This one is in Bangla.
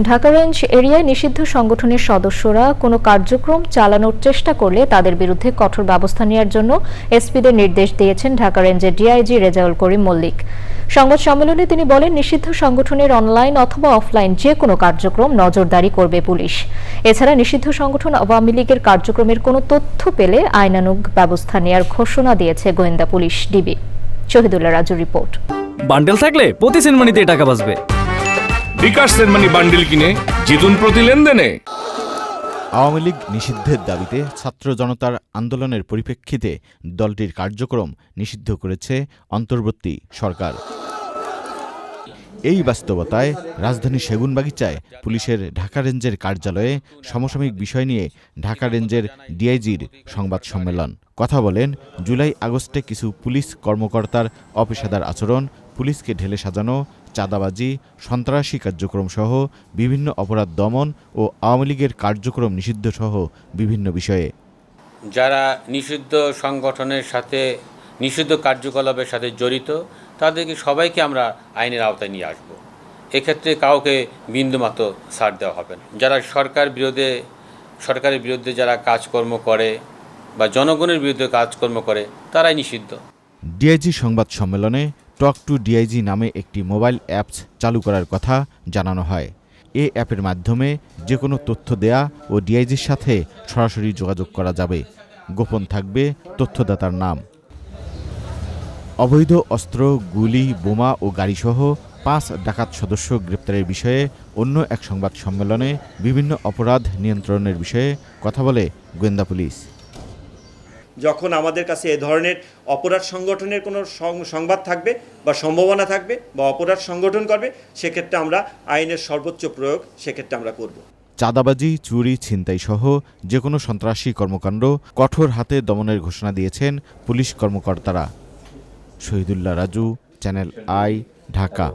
ঢাকা রেঞ্জ এরিয়ায় নিষিদ্ধ সংগঠনের সদস্যরা কোনো কার্যক্রম চালানোর চেষ্টা করলে তাদের বিরুদ্ধে কঠোর ব্যবস্থা নেওয়ার জন্য এসপিদের নির্দেশ দিয়েছেন ঢাকা রেঞ্জের ডিআইজি রেজাউল করিম মল্লিক। সংবাদ সম্মেলনে তিনি বলেন, নিষিদ্ধ সংগঠনের অনলাইন অথবা অফলাইন যে কোনো কার্যক্রম নজরদারি করবে পুলিশ। এছাড়া নিষিদ্ধ সংগঠন আওয়ামী লীগের কার্যক্রমের কোনো তথ্য পেলে আইনানুগ ব্যবস্থা নেওয়ার ঘোষণা দিয়েছে গোয়েন্দা police DB. Shahidullah Raju report. Bundle থাকলে প্রতি সেনমানিতে টাকা বাঁচবে। বিকাশ সেনমানি বান্ডিল কিনে জিতুন প্রতি লেনদেনে। আওয়ামী লীগ নিষিদ্ধের দাবিতে ছাত্র জনতার আন্দোলনের পরিপ্রেক্ষিতে দলটির কার্যক্রম নিষিদ্ধ করেছে অন্তর্বর্তী সরকার। এই বাস্তবতায় রাজধানী সেগুনবাগিচায় পুলিশের ঢাকা রেঞ্জের কার্যালয়ে সমসাময়িক বিষয় নিয়ে ঢাকা রেঞ্জের ডিআইজির সংবাদ সম্মেলন। কথা বলেন, জুলাই আগস্টে কিছু পুলিশ কর্মকর্তার অপেশাদার আচরণ, পুলিশকে ঢেলে সাজানো চাঁদাবাজি সন্ত্রাসী কার্যক্রম সহ বিভিন্ন অপরাধ দমন ও আওয়ামী লীগের কার্যক্রম নিষিদ্ধ সহ বিভিন্ন বিষয়ে। যারা নিষিদ্ধ সংগঠনের সাথে নিষিদ্ধ কার্যকলাপের সাথে জড়িত তাদেরকে সবাইকে আমরা আইনের আওতায় নিয়ে আসব। এক্ষেত্রে কাউকে বিন্দুমাত্র ছাড় দেওয়া হবে না। যারা সরকার বিরোধে সরকারের বিরুদ্ধে যারা কাজকর্ম করে বা জনগণের বিরুদ্ধে কাজকর্ম করে তারাই নিষিদ্ধ। ডিআইজি সংবাদ সম্মেলনে টক টু ডিআইজি নামে একটি মোবাইল অ্যাপস চালু করার কথা জানানো হয়। এ অ্যাপের মাধ্যমে যে কোনো তথ্য দেয়া ও ডিআইজির সাথে সরাসরি যোগাযোগ করা যাবে। গোপন থাকবে তথ্যদাতার নাম। অবৈধ অস্ত্র, গুলি, বোমা ও গাড়িসহ পাঁচ ডাকাত সদস্য গ্রেপ্তারের বিষয়ে অন্য এক সংবাদ সম্মেলনে বিভিন্ন অপরাধ নিয়ন্ত্রণের বিষয়ে কথা বলে গোয়েন্দা পুলিশ। যখন আমাদের কাছে এ ধরনের অপরাধ সংগঠনের কোনো সংবাদ থাকবে বা সম্ভাবনা থাকবে বা অপরাধ সংগঠন করবে, সেক্ষেত্রে আমরা আইনের সর্বোচ্চ প্রয়োগ সেক্ষেত্রে আমরা করব। চাঁদাবাজি, চুরি ছিনতাই সহ যে কোনো সন্ত্রাসী কর্মকাণ্ড কঠোর হাতে দমনের ঘোষণা দিয়েছেন পুলিশ কর্মকর্তারা। Shahidullah Raju, channel I, Dhaka.